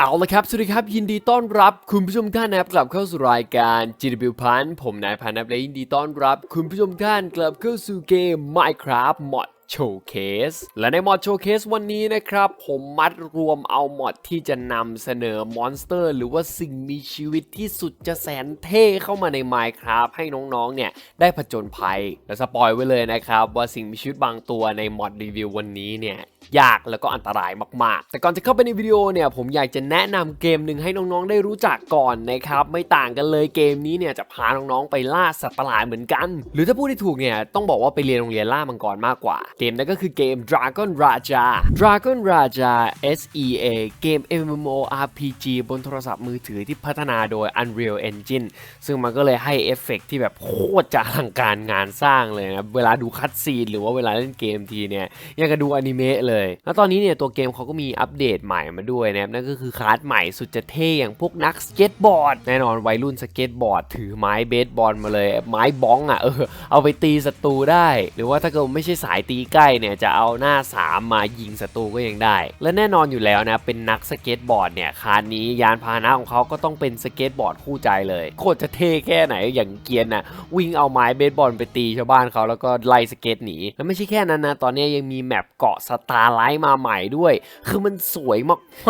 เอาละครับ สวัสดีครับ ยินดีต้อนรับคุณผู้ชมท่านนะครับกลับเข้าสู่รายการ GW พันผมนายพันนะครับและยินดีต้อนรับ คุณผู้ชมท่านกลับเข้าสู่เกม Minecraft Mod Showcase และใน Mod Showcase วันนี้นะครับ ผมมัดรวมเอามอดที่จะนำเสนอมอนสเตอร์ หรือว่าสิ่งมีชีวิตที่สุดจะแสนเท่เข้ามาใน Minecraft ให้น้องๆ เนี่ยได้ผจญภัย และสปอยไว้เลยนะครับ ว่าสิ่งมีชีวิตบางตัวในมอดรีวิววันนี้เนี่ย ยากแล้วก็อันตรายมากๆ แต่ก่อนจะเข้าไปในวิดีโอเนี่ยผมอยากจะแนะนำเกมหนึ่งให้น้องๆ ได้รู้จักก่อนนะครับไม่ต่างกันเลยเกมนี้เนี่ยจะพาน้องๆไปล่าสัตว์ประหลาดเหมือนกัน หรือถ้าพูดที่ถูกเนี่ยต้องบอกว่าไปเรียนโรงเรียนล่ามังกรมากกว่า เกมนั้นก็คือเกม Dragon Raja Dragon Raja SEA เกม MMORPG บนโทรศัพท์มือถือที่พัฒนาโดย Unreal Engine ซึ่งมันก็เลยให้เอฟเฟกต์ที่แบบโคตรจะอลังการงานสร้างเลยนะเวลาดูคัตซีนหรือว่าเวลาเล่นเกมทีเนี่ยยังกับดูอนิเมะเลยแล้วตอนนี้เนี่ยตัวเกมเขาก็มีอัปเดตใหม่มาด้วยนะครับนั่นก็คือคลาสใหม่สุดจะเท่อย่างพวกนักสเก็ตบอร์ดแน่นอนวัยรุ่นสเก็ตบอร์ดถือไม้เบสบอลมาเลย ไม้บ้องอะเออเอาไปตีศัตรูได้ หรือว่าถ้าเกิดไม่ใช่สายตีใกล้เนี่ยจะเอาหน้าสามมายิงศัตรูก็ยังได้ และแน่นอนอยู่แล้วนะเป็นนักสเก็ตบอร์ดเนี่ยคานนี้ยานพาหนะของเขาก็ต้องเป็นสเก็ตบอร์ดคู่ใจเลยโคตรจะเท่แค่ไหนอย่างเกียนน่ะวิ่งเอาไม้เบสบอลไปตีชาวบ้านเขาแล้วก็ไล่สเก็ตหนีแล้วไม่ใช่แค่นั้นนะตอนนี้ยังมีแมปเกาะสตารไลท์มาใหม่ด้วย คือมันสวย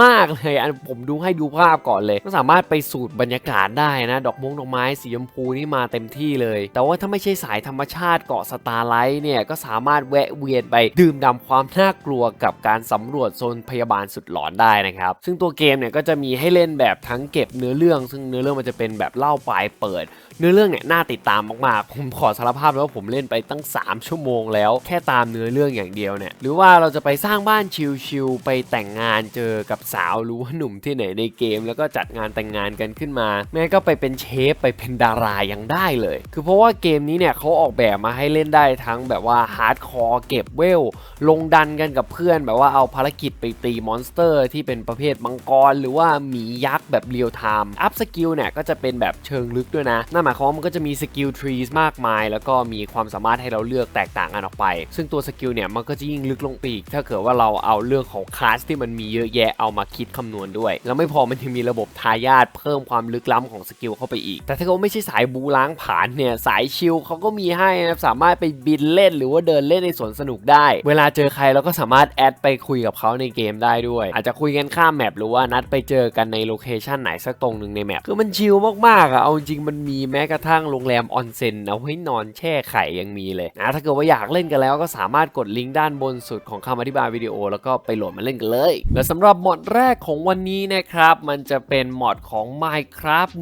มากๆเลยอันผมดูให้ดูภาพก่อนเลยก็สามารถไปสูดบรรยากาศได้นะ ดอกมงดอกไม้สีชมพูนี่มาเต็มที่เลย แต่ว่าถ้าไม่ใช่สายธรรมชาติเกาะสตาร์ไลท์เนี่ยก็สามารถแวะเวียนไปดื่มด่ำความน่ากลัวกับการสำรวจโซนพยาบาลสุดหลอนได้นะครับ ซึ่งตัวเกมเนี่ยก็จะมีให้เล่นแบบทั้งเก็บเนื้อเรื่อง ซึ่งเนื้อเรื่องมันจะเป็นแบบเล่าปลายเปิด เนื้อเรื่องเนี่ยน่าติดตามมากๆ ผมขอสารภาพเลยว่าผมเล่นไปตั้ง 3 ชั่วโมงแล้วแค่ตามเนื้อเรื่องอย่างเดียวเนี่ย หรือว่าเราจะไปสร้างบ้านชิลๆไปแต่งงานเจอกับสาวหรู้ว่าหนุ่มที่ไหนในเกม แล้วก็จัดงานแต่งงานกันขึ้นมา แม้ก็ไปเป็นเชฟไปเป็นดารายังได้เลย คือเพราะว่าเกมนี้เนี่ยเขาออกแบบมาให้เล่นได้ทั้งแบบว่าฮาร์ดคอร์เก็บเวล ลงดันกันกับเพื่อนแบบว่าเอาภารกิจไปตีมอนสเตอร์ที่เป็นประเภทมังกร หรือว่าหมียักษ์แบบเรียลไทม์อัพสกิลเนี่ยก็จะเป็นแบบเชิงลึกด้วยนะนั่นหมายความว่ามันก็จะมีสกิลทรีสมากมาย แล้วก็มีความสามารถให้เราเลือกแตกต่างกันออกไป ซึ่งตัวสกิลเนี่ยมันก็จะยิ่งลึกลงไปอีกถ้าเกิดว่าเราเอาเรื่องของคลาสที่มันมีเยอะแยะเอามาคิดคำนวณด้วย แล้วไม่พอมันยังมีระบบทายาทเพิ่มความลึกล้ำของสกิลเข้าไปอีก แต่ถ้าเกิดว่าไม่ใช่สายบูล้างผลาญเนี่ยสายชิลเขาก็มีให้นะสามารถไปบินเล่นหรือว่าเดินเล่นในสวนสนุกได้ เวลาเจอใครเราก็สามารถแอดไปคุยกับเขาในเกมได้ด้วย อาจจะคุยกันข้ามแมปหรือว่านัดไปเจอกันในโลเคชันไหนสักตรงหนึ่งในแมปคือมันชิลมากๆอะเอาจริงมันมีแม้กระทั่งโรงแรมออนเซ็นเอาไว้นอนแช่ไข่ยังมีเลยนะถ้าเกิดว่าอยากเล่นกันแล้วก็สามารถกดลิงก์ด้านบนสุดของคำอธิบายวิดีโอแล้วก็ไปโหลดมาเล่นกันเลย และสำหรับมอดแรกของวันนี้นะครับ มันจะเป็นมอดของ Minecraft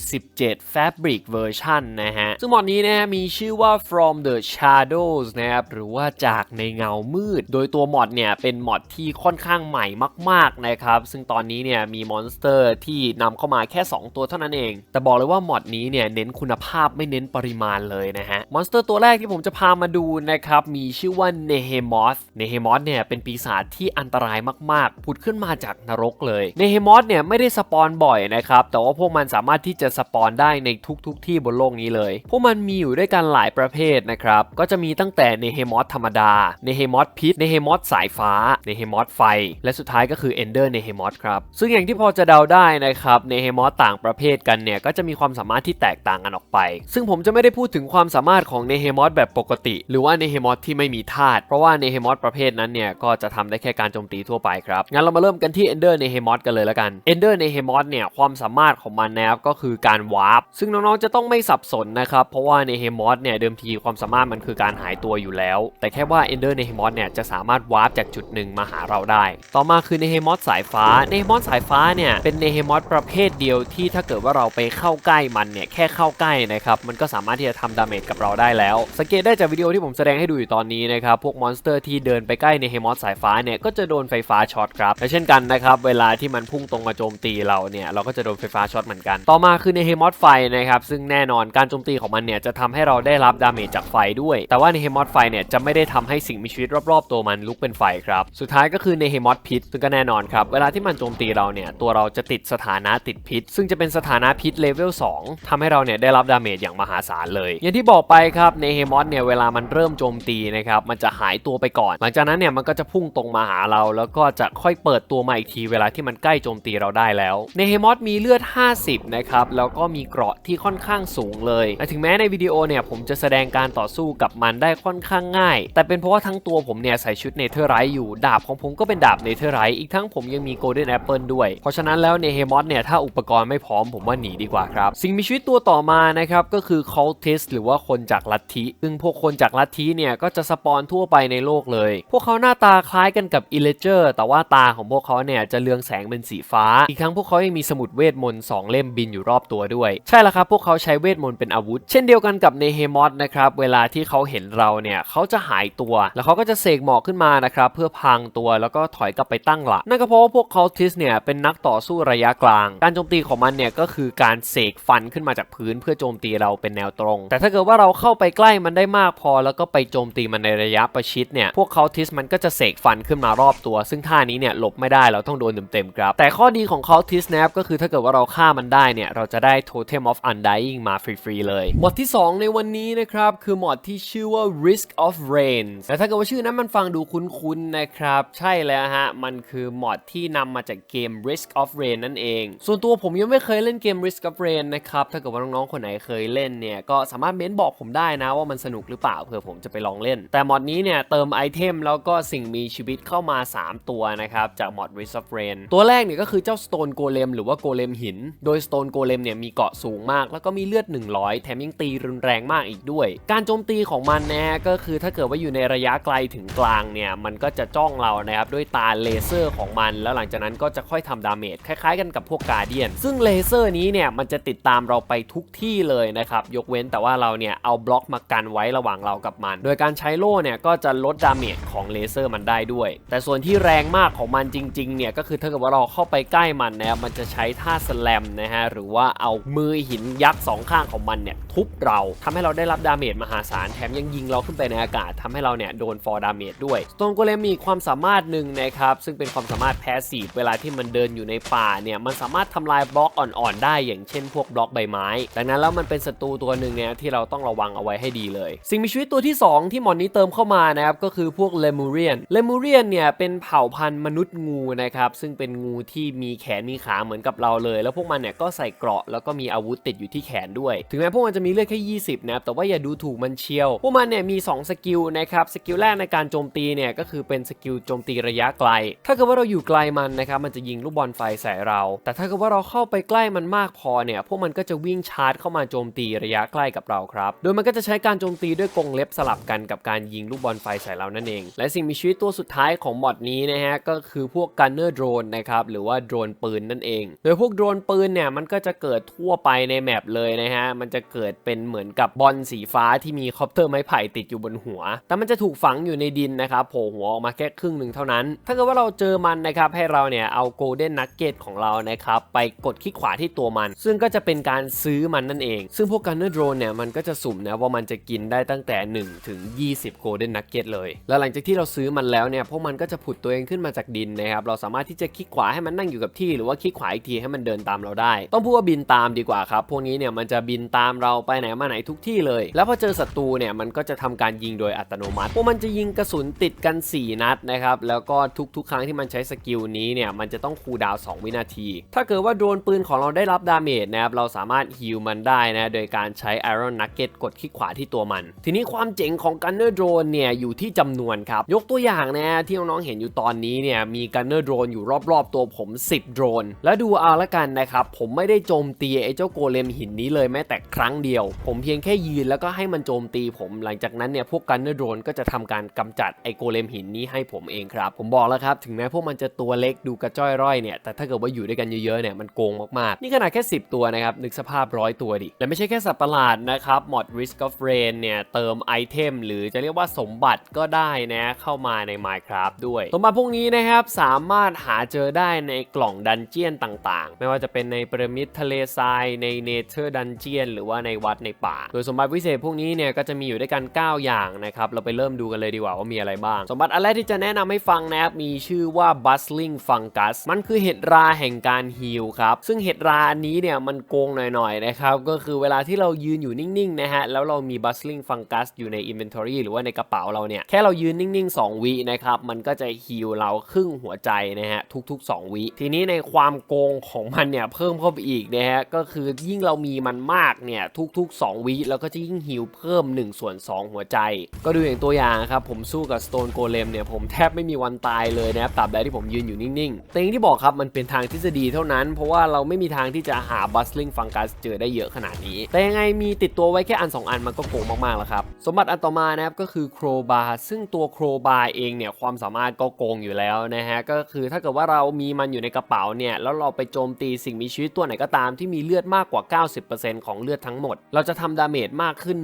1.17 Fabric Version นะฮะ ซึ่งมอดนี้นะฮะมีชื่อว่า From the Shadows นะครับ หรือว่าจากในเงามืด โดยตัวมอดเนี่ยเป็นมอดที่ค่อนข้างใหม่มาก ๆ นะครับ ซึ่งตอนนี้เนี่ยมีมอนสเตอร์ที่นำเข้ามาแค่ 2 ตัวเท่านั้นเอง แต่บอกเลยว่ามอดนี้เนี่ยเน้นคุณภาพไม่เน้นปริมาณเลยนะฮะ มอนสเตอร์ตัวแรกที่ผมจะพามาดูนะครับ มีชื่อว่าเนเฮมอสเนเฮมอสเนี่ยเป็นปีศาจที่อันตรายมากๆ ผุดขึ้นมาจากนรกเลยเนเฮมอสเนี่ยไม่ได้สปอนบ่อยนะครับ แต่ว่าพวกมันสามารถที่จะสปอนได้ในทุกๆทที่บนโลกนี้เลย พวกมันมีอยู่ด้วยกันหลายประเภทนะครับ ก็จะมีตั้งแต่เนเฮมอสธรรมดา เนเฮมอสพิษ เนเฮมอสสายฟ้า เนเฮมอสไฟ และสุดท้ายก็คือเอนเดอร์เนเฮมอสครับ ซึ่งอย่างที่พอจะเดาได้นะครับ เนเฮมอสต่างประเภทกันเนี่ยก็จะมีความสามารถที่แตกต่างกันออกไป ซึ่งผมจะไม่ได้พูดถึงความสามารถของเนเฮมอสแบบปกติ หรือว่าเนเฮมอสที่ไม่มีธาตุ เพราะว่าเนเฮมอสประเภทนั้นเนี่ยก็จะทำได้แค่การโจมตีทั่วไปครับ งั้นเรามาเริ่มกันที่เอนเดอร์เนเฮมอสกันเลยแล้วกันเอนเดอร์เนเฮมอสเนี่ยความสามารถของมันนะครับก็คือการวาร์ปซึ่งน้องๆจะต้องไม่สับสนนะครับเพราะว่าเนเฮมอสเนี่ยเดิมทีความสามารถมันคือการหายตัวอยู่แล้ว แต่แค่ว่าเอนเดอร์เนเฮมอสเนี่ยจะสามารถวาร์ปจากจุดหนึ่งมาหาเราได้ ต่อมาคือเนเฮมอสสายฟ้าเนเฮมอสสายฟ้าเนี่ยเป็นเนเฮมอสประเภทเดียวที่ถ้าเกิดว่าเราไปเข้าใกล้มันเนี่ยแค่เข้าใกล้นะครับมันก็สามารถที่จะทำดาเมจกับเราได้แล้ว สังเกตได้จากวิดีโอที่ผมแสดงให้ดูอยู่ตอนนี้นะครับพวกมอนสเตอร์ที่เดินไปใกล้เนเฮมอสสายฟ้าเนี่ยก็จะโดนไฟฟ้าช็อตครับและเช่นกันนะครับเวลาที่มันพุ่งตรงมาโจมตีเราเนี่ยเราก็จะโดนไฟฟ้าช็อตเหมือนกัน ต่อมาคือเนเฮมอสไฟนะครับซึ่งแน่นอนการโจมตีของมันเนี่ยจะทำให้เราได้รับดาเมจจากไฟด้วย แต่ว่าเนเฮมอสไฟเนี่ยจะไม่ได้ทำให้สิ่งมีชีวิตรอบๆ ตัวมันลุกเป็นไฟครับสุดท้ายก็คือเนเฮมอสพิษซึ่งก็แน่นอนครับเวลาที่มันโจมตีเราเนี่ยตัวเราจะติดสถานะติดพิษ ซึ่งจะเป็นสถานะพิษเลเวล2ทำให้เราเนี่ยได้รับดาเมจอย่างมหาศาลเลย อย่างที่บอกไปครับเนเฮมอสเนี่ยเวลามันเริ่มโจมตีนะครับมันจะหายตัวไปก่อน หลังจากนั้นเนี่ยเนี่ยมันก็จะพุ่งตรงมาหาเรา แล้วก็จะค่อยเปิดตัวมาอีกทีเวลาที่มันใกล้โจมตีเราได้แล้วในเฮมอสมีเลือด 50 นะครับ แล้วก็มีเกราะที่ค่อนข้างสูงเลยและถึงแม้ในวิดีโอเนี่ยผมจะแสดงการต่อสู้กับมันได้ค่อนข้างง่าย แต่เป็นเพราะว่าทั้งตัวผมเนี่ยใส่ชุดเนเธอร์ไรท์อยู่ดาบของผมก็เป็นดาบเนเธอร์ไรท์อีกทั้งผมยังมีโกลเด้นแอปเปิลด้วย เพราะฉะนั้นแล้วในเฮมอสเนี่ยถ้าอุปกรณ์ไม่พร้อมผมว่าหนีดีกว่าครับ สิ่งมีชีวิตตัวต่อมานะครับก็คือ cultist หรือว่าคนจากลัทธิซึ่งพวกคนจากลัทธิเนี่ยก็จะสปอนทั่วไปในโลกเลย พวกเขาหน้าาตาคล้ายกันกับ i l l e g e r แต่ว่าตาของพวกเขาเนี่ยจะเลืองแสงเป็นสีฟ้า อีกทั้งพวกเขายังมีสมุดเวทมนต์สองเล่มบินอยู่รอบตัวด้วย ใช่แล้วครับ พวกเขาใช้เวทมนต์เป็นอาวุธ เช่นเดียวกันกับในเฮมอสนะครับเวลาที่เขาเห็นเราเนี่ยเขาจะหายตัว แล้วเขาก็จะเสกหมอกขึ้นมานะครับเพื่อพรางตัวแล้วก็ถอยกลับไปตั้งหลักนั่นก็เพราะว่าพวกคอลทิสเนี่ยเป็นนักต่อสู้ระยะกลาง การโจมตีของมันเนี่ยก็คือการเสกฟันขึ้นมาจากพื้น เพื่อโจมตีเราเป็นแนวตรง แต่ถ้าเกิดว่าเราเข้าไปใกล้มันได้มากพอ แล้วก็ไปโจมตีมันในระยะประชิดเนี่ยพวกคอลทิสมันก็จะเสกฟันขึ้นมารอบตัว ซึ่งท่านี้เนี่ยหลบไม่ได้เราต้องโดนเต็มๆครับ แต่ข้อดีของคอลทิสแนะครับก็คือถ้าเกิดว่าเราฆ่ามันได้เนี่ยเราจะได้ Totem of Undying มาฟรีๆเลยหมวดที่ 2 ในวันนี้นะครับคือหมวดที่ชื่อว่า Risk of Rain แต่ถ้าเกิดว่าชื่อนั้นมันฟังดูคุ้นๆนะครับใช่แล้วฮะมันคือหมวดที่นำมาจากเกม Risk of Rain นั่นเอง ส่วนตัวผมยังไม่เคยเล่นเกม Risk of Rain นะครับถ้าเกิดว่าน้องๆคนไหนเคยเล่นเนี่ยก็สามารถเม้นบอกผมได้นะว่ามันสนุกหรือเปล่าเผื่อผมจะไปลองเล่น แต่หมอดนี้เนี่ยเติมไอเทมแล้วก็สิ่งมีชีวิตเข้ามา 3 ตัวนะครับ จากมอด Risk of Rain ตัวแรกเนี่ยก็คือเจ้า Stone Golem หรือว่า Golem หิน โดย Stone Golem เนี่ยมีเกาะสูงมาก แล้วก็มีเลือด 100 แถมยังตีรุนแรงมากอีกด้วย การโจมตีของมันนะก็คือถ้าเกิดว่าอยู่ในระยะไกลถึงกลางเนี่ยมันก็จะจ้องเรานะครับด้วยตาเลเซอร์ของมัน แล้วหลังจากนั้นก็จะค่อยทำดาเมจคล้ายๆกันกับพวกกาเดียน ซึ่งเลเซอร์นี้เนี่ยมันจะติดตามเราไปทุกที่เลยนะครับยกเว้นแต่ว่าเราเนี่ยเอาบล็อกมากันไว้ระหว่างเรากับมัน โดยการใช้โล่เนี่ยก็จะลดดาเมจของเลเซอร์มันได้ด้วย แต่ส่วนที่แรงมากของมันจริงๆเนี่ยก็คือถ้าเกิดว่าเราเข้าไปใกล้มันนะครับมันจะใช้ท่าสแลมนะฮะหรือว่าเอามือหินยักษ์สองข้างของมันเนี่ยทุบเราทำให้เราได้รับดาเมจมหาศาลแถมยังยิงเราขึ้นไปในอากาศทำให้เราเนี่ยโดนฟอร์ดาเมจด้วยสโตนโกเลมมีความสามารถหนึ่งนะครับซึ่งเป็นความสามารถแพสซีฟเวลาที่มันเดินอยู่ในป่าเนี่ยมันสามารถทำลายบล็อกอ่อนๆ ได้อย่างเช่นพวกบล็อกใบไม้ ดังนั้นแล้วมันเป็นศัตรูตัวหนึ่งเนี่ยที่เราต้องระวังเอาไว้ให้ดีเลย สิ่งมีชีวิตตัวที่ 2 ที่มอนนี้เติมเข้ามานะครับก็คือพวกเลมูเรียนเลมูเรียนเนี่ยเป็นเผ่าพันธุ์มนุษย์งูนะครับซึ่งเป็นงูที่มีแขนมีขาเหมือนกับเราเลย แล้วพวกมันเนี่ยก็ใส่เกราะแล้วก็มีอาวุธติดอยู่ที่แขนด้วย ถึงแม้พวกมันจะมีเลือดแค่ 20นะครับแต่ว่าอย่าดูถูกมันเชียว พวกมันเนี่ยมี 2 สกิลนะครับสกิลแรกในการโจมตีเนี่ยก็คือเป็นสกิลโจมตีระยะไกล ถ้าเกิดว่าเราอยู่ไกลมันนะครับมันจะยิงลูกบอลไฟใส่เรา แต่ถ้าเกิดว่าเราเข้าไปใกล้มันมากพอเนี่ยพวกมันก็จะวิ่งชาร์จเข้ามาโจมตีระยะใกล้กับเราครับโดยมันก็จะใช้การโจมตีด้วยกรงเล็บสลับกันกับการยิงลูกบอลไฟใส่เรานั่นเอง และสิ่งมีชีวิตตัวสุดท้ายของมอดนี้นะฮะก็คือพวกกันเนอร์โดรนนะครับหรือว่าโดรนปืนนั่นเอง โดยพวกโดรนปืนเนี่ยมันก็จะเกิดทั่วไปในแมปเลยนะฮะมันจะเกิดเป็นเหมือนกับบอลสีฟ้าที่มีคอปเตอร์ไม้ไผ่ติดอยู่บนหัว แต่มันจะถูกฝังอยู่ในดินนะครับโผล่หัวออกมาแค่ครึ่งหนึ่งเท่านั้น ถ้าเกิดว่าเราเจอมันนะครับให้เราเนี่ยเอาโกลเด้นนักเก็ตของเรานะครับไปกดคลิกขวาที่ตัวมัน ซึ่งก็จะเป็นการซื้อมันนั่นเอง ซึ่งพวกกันเนอร์โดรนเนี่ยมันก็จะสุ่มนะว่ามันจะกินได้ตั้งแต่1ถึง20โกลเด้นนักเก็ตเลย แล้วหลังจากที่เราซืื้อมันแล้วเนี่ยพวกมันก็จะผุดตัวเองขึ้นมาจากดินนะครับเราสามารถที่จะคลิกขวาให้มันนั่งอยู่กับที่หรือว่าคลิกขวาอีกทีให้มันเดินตามเราได้ ต้องพูดว่าบินตามดีกว่าครับพวกนี้เนี่ยมันจะบินตามเราไปไหนมาไหนทุกที่เลย แล้วพอเจอศัตรูเนี่ยมันก็จะทำการยิงโดยอัตโนมัติพวกมันจะยิงกระสุนติดกัน 4 นัดนะครับแล้วก็ทุกๆ ครั้งที่มันใช้สกิลนี้เนี่ยมันจะต้องคูลดาวน์2วินาที ถ้าเกิดว่าโดนปืนของเราได้รับดาเมจนะครับเราสามารถฮิลมันได้นะโดยการใช้ Iron Nugget กดคลิกขวาที่ตัวมัน ทีนี้ความเจ๋งของ Gunner Drone เนี่ยอยู่ที่จำนวนครับยกตัวอย่างนะที่น้องๆเห็นอยู่ตอนนี้เนี่ยมี Gunner Drone อยู่รอบๆ ตัวผม 10 โดรน แล้วดูเอาละกันนะครับ ผมไม่ได้โจมตีไอ้เจ้าโกเลมหินนี้เลยแม้แต่ครั้งเดียว ผมเพียงแค่ยืนแล้วก็ให้มันโจมตีผม หลังจากนั้นเนี่ยพวกกันเนอร์โดรนก็จะทำการกำจัดไอ้โกเลมหินนี้ให้ผมเองครับ ผมบอกแล้วครับถึงแม้พวกมันจะตัวเล็กดูกระจ้อยร่อยเนี่ยแต่ถ้าเกิดว่าอยู่ด้วยกันเยอะๆเนี่ยมันโกงมากๆ นี่ขนาดแค่ 10 ตัวนะครับนึกสภาพร้อยตัวดิและไม่ใช่แค่สัตว์ประหลาดนะครับมอด Risk of Rain เนี่ยเติมไอเทมหรือจะเรียกว่าสมบัติก็ได้นะเข้ามาใน Minecraft ด้วยสมบัติพวกนี้นะครับสามารถหาเจอได้ในกล่องดันเจียนต่างๆ ไม่ว่าจะเป็นในพีระมิดทะเลทรายในเนเธอร์ดันเจียนหรือว่าในวัดในป่า โดยสมบัติพิเศษพวกนี้เนี่ยก็จะมีอยู่ด้วยกัน 9 อย่างนะครับ เราไปเริ่มดูกันเลยดีกว่าว่ามีอะไรบ้าง สมบัติอันแรกที่จะแนะนำให้ฟังนะครับมีชื่อว่า Bustling Fungus มันคือเห็ดราแห่งการฮีลครับ ซึ่งเห็ดราอันนี้เนี่ยมันโกงหน่อยๆนะครับก็คือเวลาที่เรายืนอยู่นิ่งๆนะฮะแล้วเรามี Bustling Fungus อยู่ใน Inventory หรือว่าในกระเป๋าเราเนี่ยแค่เรายืนนิ่งๆ2วินะครับ มันก็จะฮีลเราครึ่งหัวใจนะฮะทุก ๆ 2 วิ ทีนี้ในความโกงของมันเนี่ยเพิ่มเข้าไปอีกนะฮะก็คือยิ่งเรามีมันมากเนี่ยทุก ๆ 2 วิแล้วก็จะยิ่งฮีลเพิ่ม1ส่วน2 หัวใจ ก็ดูอย่างตัวอย่างครับผมสู้กับ Stone Golem เนี่ยผมแทบไม่มีวันตายเลยนะครับตราบใดที่ผมยืนอยู่นิ่งๆแต่อย่างที่บอกครับมันเป็นทางทฤษฎีเท่านั้น เพราะว่าเราไม่มีทางที่จะหา Bustling Fungus เจอได้เยอะขนาดนี้ แต่ยังไงมีติดตัวไว้แค่อัน 2 อันมันก็โกงมากๆแล้วครับสมบัติอันต่อมานะครับก็คือโครบาซึ่งตัวโครบาเองเนี่ยความสามารถก็โกงอยู่แล้วนะฮะก็คือถ้าเกิดว่าเรามีมันอยู่ในกระเป๋าเนี่ยแล้วเราไปโจมตีสิ่งมีชีวิตตัวไหนก็ตามที่มีเลือดมากกว่า 90%ของเลือดทั้งหมด เราจะทำดาเมจมากขึ้น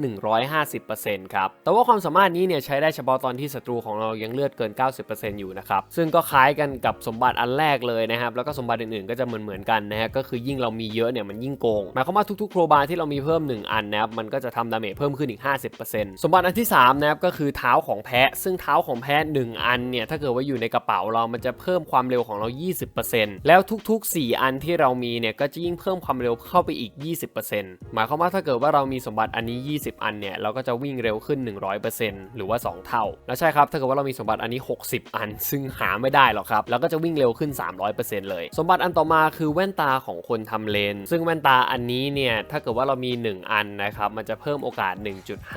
150%ครับแต่ว่าความสามารถนี้เนี่ยใช้ได้เฉพาะตอนที่ศัตรูของเรายังเลือดเกิน 90%อยู่นะครับซึ่งก็คล้ายกันกับสมบัติอันแรกเลยนะครับแล้วก็สมบัติอื่นๆก็จะเหมือนเหมือนๆกันนะฮะก็คือยิ่งเรามีเยอะเนี่ยมันยิ่งโกงหมายความว่าทุกๆโครบาที่เรามีเพิ่ม 1 อันนะครับมันก็จะทำดาเมจเพิ่มขึ้นอีก 50%สมบัติอันที่3นะครับก็คือเท้าของแพะซึ่งเท้าของแพะ1อันเนี่ย ถ้าเกิดว่าอยู่ในกระเป๋าเรามันจะเพิ่มความเร็วของเรา 20%แล้วทุกๆ 4 อันที่เรามีเนี่ย ก็จะยิ่งเพิ่มความเร็วเข้าไปอีก 20%หมายความว่าถ้าเกิดว่าเรามีสมบัติอันนี้ 20 อันเนี่ย เราก็จะวิ่งเร็วขึ้น 100%หรือว่า 2 เท่า แล้วใช่ครับ ถ้าเกิดว่าเรามีสมบัติอันนี้ 60 อัน ซึ่งหาไม่ได้หรอกครับ แล้วก็จะวิ่งเร็วขึ้น 300%เลย สมบัติอันต่อมาคือแว่นตาของคนทำเลน ซึ่งแว่นตาอันนี้เนี่ย ถ้าเกิดว่าเรามี 1 อันนะครับ มันจะเพิ่มโอกาส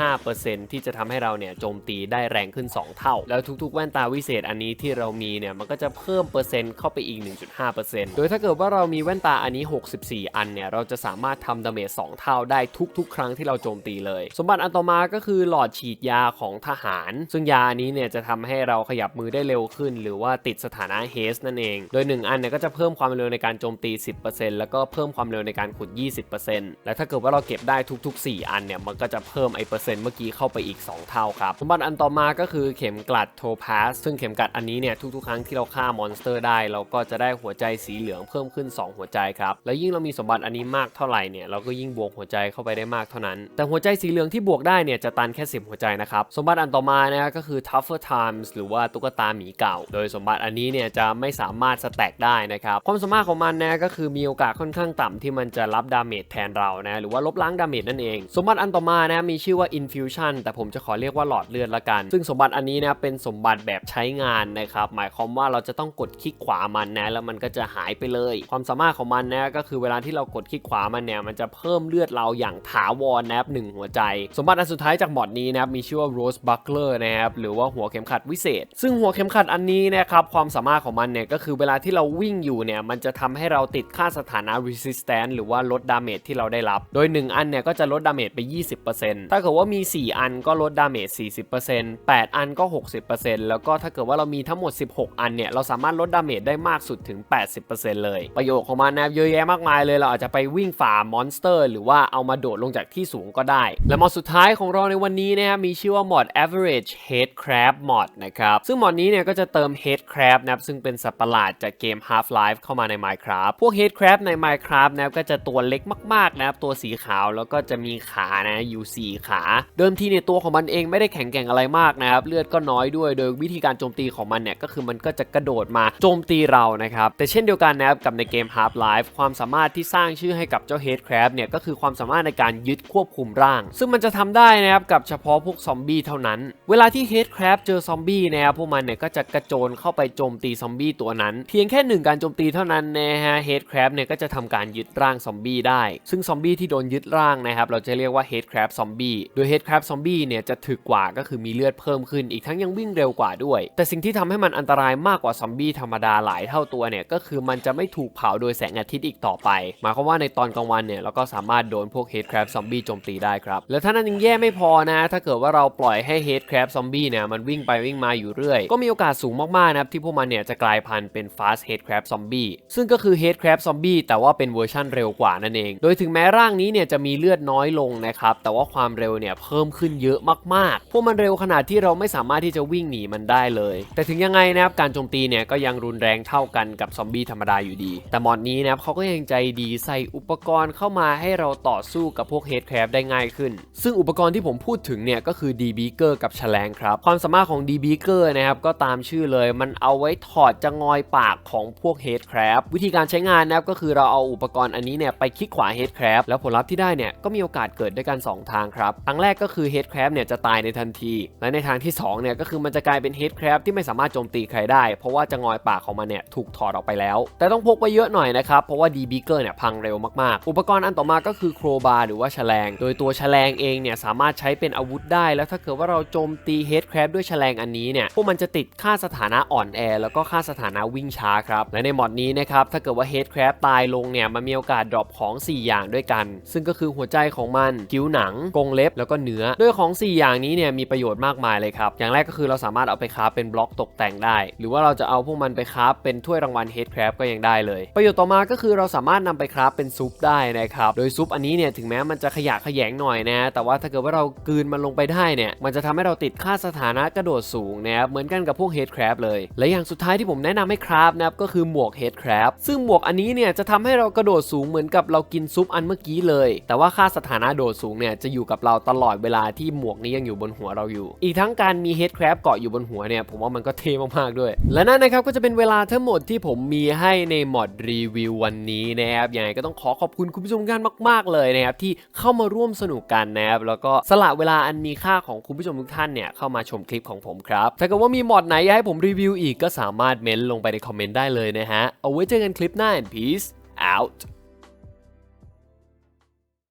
1.5%ที่จะทำให้เราเนี่ยโจมตีได้แรงขึ้น 2 เท่าแล้วทุกๆ แว่นตาวิเศษอันนี้ที่เรามีเนี่ยมันก็จะเพิ่มเปอร์เซ็นต์เข้าไปอีก 1.5%โดยถ้าเกิดว่าเรามีแว่นตาอันนี้ 64 อันเนี่ยเราจะสามารถทำดาเมจ2เท่าได้ทุกๆ ครั้งที่เราโจมตีเลย สมบัติอันต่อมาก็คือหลอดฉีดยาของทหาร ซึ่งยาอันนี้เนี่ยจะทำให้เราขยับมือได้เร็วขึ้น หรือว่าติดสถานะเฮสนั่นเอง โดย 1 อันเนี่ยก็จะเพิ่มความเร็วในการโจมตี 10%แล้วก็เพิ่มความเร็วในการขุด 20%และถ้าเกิดว่าเราเก็บได้ทุก ๆ 4 อันเนี่ยมันก็จะเพิ่มไอเปอร์เซ็นต์เมื่อกี้เข้าไปอีก 2 เท่าครับสมบัติอันต่อมาก็คือเข็มกลดโทพาสซึ่งเข็มกัดอันนี้เนี่ยทุกๆครั้งที่เราฆ่ามอนสเตอร์ได้ เราก็จะได้หัวใจสีเหลืองเพิ่มขึ้น 2 หัวใจครับ แล้วยิ่งเรามีสมบัติอันนี้มากเท่าไหร่เนี่ยเราก็ยิ่งบวกหัวใจเข้าไปได้มากเท่านั้น แต่หัวใจสีเหลืองที่บวกได้เนี่ยจะตันแค่ 10 หัวใจนะครับ สมบัติอันต่อมานะก็คือ tougher times หรือว่าตุ๊กตาหมีเก่า โดยสมบัติอันนี้เนี่ยจะไม่สามารถสแต็กได้นะครับ ความสามารถของมันนะก็คือมีโอกาสค่อนข้างต่ำที่มันจะรับดาเมจแทนเรานะหรือว่าลบล้างดาเมจนั่นเอง สมบัติอันต่อมานะมีชื่อว่า infusion แต่ผมจะขอเรียกว่าหลอดเลือดละกัน ซึ่งสมบัติอันนี้นะเป็นสมบัติแบบใช้งานนะครับ หมายความว่าเราจะต้องกดคลิกขวามันนะ แล้วมันก็จะหายไปเลย ความสามารถของมันนะก็คือเวลาที่เรากดคลิกขวามันเนี่ยมันจะเพิ่มเลือดเราอย่างถาวรนะครับหนึ่งหัวใจ สมบัติอันสุดท้ายจากหมอดนี้นะครับมีชื่อว่า rose buckler นะครับหรือว่าหัวเข็มขัดวิเศษ ซึ่งหัวเข็มขัดอันนี้นะครับความสามารถของมันเนี่ยก็คือเวลาที่เราวิ่งอยู่เนี่ยมันจะทำให้เราติดค่าสถานะ resistance หรือว่าลดดาเมจที่เราได้รับ โดย 1 อันเนี่ยก็จะลดดาเมจไป 20%ถ้าเกิดว่ามี 4 อันก็ลดดาเมจ40% 8 อันก็ 60%แล้วก็ถ้าเกิดว่าเรามีทั้งหมด 16 อันเนี่ย เราสามารถลดดาเมจได้มากสุดถึง 80%เลย ประโยชน์ของมันนะครับเยอะแยะมากมายเลย เราอาจจะไปวิ่งฝ่ามอนสเตอร์ หรือว่าเอามาโดดลงจากที่สูงก็ได้ และมอดสุดท้ายของเราในวันนี้นะครับมีชื่อว่า mod average head crab mod นะครับซึ่งมอดนี้เนี่ยก็จะเติม head crab นะครับซึ่งเป็นสัตว์ประหลาดจากเกม Half Life เข้ามาใน Minecraft พวก head crab ใน Minecraft นะครับก็จะตัวเล็กมากๆนะครับตัวสีขาวแล้วก็จะมีขานะอยู่4ขา เดิมทีในยตัวของมันเองไม่ได้แข็งแกร่งอะไรมากนะครับเลือดก็น้อยด้วย โดยวิธีการโจมตีของมันเนี่ยก็คือมันก็จะกระโดดมาโจมตีเรานะครับ แต่เช่นเดียวกันนะครับกับในเกม Half Life ความสามารถที่สร้างชื่อให้กับเจ้า head crab เนี่ยก็คือความสามารถในการยึดควบคุมร่าง ซึ่งมันจะทำได้นะครับกับเฉพาะพวกซอมบี้เท่านั้น เวลาที่ head crab เจอซอมบี้นะครับพวกมันเนี่ยก็จะกระโจนเข้าไปโจมตีซอมบี้ตัวนั้น เพียงแค่หนึ่งการโจมตีเท่านั้นนะฮะ head crab เนี่ยก็จะทำการยึดร่างซอมบี้ได้ ซึ่งซอมบี้ที่โดนยึดร่างนะครับเราจะเรียกว่า head crab ซอมบี้โดย head crab ซอมบี้เนี่ยจะถึกกว่าก็คือมีเลือดเพิ่มขึ้นอีกทั้งยังวิ่งเร็วกว่าด้วย แต่สิ่งที่ทำให้มันอันตรายมากกว่าซอมบี้ธรรมดาหลายเท่าตัวเนี่ยก็คือมันจะไม่ถูกเผาโดยแสงอาทิตย์อีกต่อไป หมายความว่าในตอนกลางวันเนี่ยเราก็สามารถโดนพวก head crab ซอมบี้โจมตีได้ครับ แล้วถ้านั้นยังแย่ไม่พอนะ ถ้าเกิดว่าเราปล่อยให้ head crab ซอมบี้เนี่ยมันวิ่งไปวิ่งมาอยู่เรื่อย ก็มีโอกาสสูงมากๆนะครับที่พวกมันเนี่ยจะกลายพันธุ์เป็น fast head crab ซอมบี้ซึ่งก็คือ head crab ซอมบี้แต่ว่าเป็นเวอร์ชั่นเร็วกว่านั่นเอง โดยถึงแม้ร่างนี้เนี่ยจะมีเลือดน้อยลงนะครับแต่ว่าความเร็วเนี่ยเพิ่มขึ้นเยอะมากๆ พวกมันเร็วขนาดที่เราไม่สามารถที่จะวิ่งหนีมันได้เลย แต่ถึงยังไงนะครับการโจมตีเนี่ยก็ยังรุนแรงเท่ากันกับซอมบี้ธรรมดาอยู่ดี แต่มอดนี้นะครับเขาก็ยังใจดีใส่อุปกรณ์เข้ามาให้เราต่อสู้กับพวก head crab ได้ง่ายขึ้น ซึ่งอุปกรณ์ที่ผมพูดถึงเนี่ยก็คือ d b e a k e r กับแฉลงครับ ความสามารถของ d b e a k e r นะครับก็ตามชื่อเลย มันเอาไว้ถอดจะงอยปากของพวก head crab วิธีการใช้งานนะครับก็คือเราเอาอุปกรณ์อันนี้เนี่ยไปคลิกขวา head crab แล้วผลลัพธ์ที่ได้เนี่ยก็มีโอกาสเกิดด้วยกัน 2 ทางครับทางแรกก็คือ head crab เนี่ยจะตายในทันที และในทางที่2เนี่ยก็คือมันจะกลายเป็นเฮดแครบที่ไม่สามารถโจมตีใครได้ เพราะว่าจะงอยปากของมันเนี่ยถูกถอดออกไปแล้ว แต่ต้องพกไปเยอะหน่อยนะครับ เพราะว่าดีบิเกอร์เนี่ยพังเร็วมากๆ อุปกรณ์อันต่อมาก็คือโครบาร์หรือว่าแฉลง โดยตัวแฉลงเองเนี่ยสามารถใช้เป็นอาวุธได้ แล้วถ้าเกิดว่าเราโจมตีเฮดแครบด้วยแฉลงอันนี้เนี่ยพวกมันจะติดค่าสถานะอ่อนแอแล้วก็ค่าสถานะวิ่งช้าครับและในมอดนี้นะครับถ้าเกิดว่าเฮดแครบตายลงเนี่ยมันมีโอกาสดรอปของ 4 อย่างด้วยกัน ซึ่งก็คือหัวใจของมันคิ้วหนังกรงเล็บแล้วก็เนื้อโดยของ 4 อย่างนี้เนี่ยมีประโยชน์มากมายเลยครับอย่างแรกก็คือเราสามารถเอาไปคราฟเป็นบล็อกตกแต่งได้ หรือว่าเราจะเอาพวกมันไปคราฟเป็นถ้วยรางวัลเฮดแครบก็ยังได้เลย ประโยชน์ต่อมาก็คือเราสามารถนำไปคราฟเป็นซุปได้นะครับ โดยซุปอันนี้เนี่ยถึงแม้มันจะขยะแขยงหน่อยนะ แต่ว่าถ้าเกิดว่าเรากลืนมันลงไปได้เนี่ย มันจะทำให้เราติดค่าสถานะกระโดดสูงนะครับ เหมือนกันกับพวกเฮดแครบเลย และอย่างสุดท้ายที่ผมแนะนำให้คราฟนะครับก็คือหมวกเฮดแครบซึ่งหมวกอันนี้เนี่ยจะทำให้เรากระโดดสูงเหมือนกับเรากินซุปอันเมื่อกี้เลย แต่ว่าค่าสถานะโดดสูงเนี่ยจะอยู่กับเราตลอดเวลาที่หมวกนี้ยังอยู่บนหัวเราอยู่ อีกทั้งการมีเฮดแครบเกาะอยู่บนหัวเนี่ยผมว่ามันก็เท่มากๆด้วย และนั่นนะครับก็จะเป็นเวลาทั้งหมดที่ผมมีให้ในมอดรีวิววันนี้นะครับยังไงก็ต้องขอขอบคุณคุณผู้ชมกันมาก ๆเลยนะครับที่เข้ามาร่วมสนุกกันนะครับแล้วก็สละเวลาอันมีค่าของคุณผู้ชมทุกท่านเนี่ยเข้ามาชมคลิปของผมครับถ้าเกิดว่ามีมอดไหนอยากให้ผมรีวิวอีกก็สามารถเม้นลงไปในคอมเมนต์ได้เลยนะฮะเอาไว้เจอกันคลิปหน้า and peace out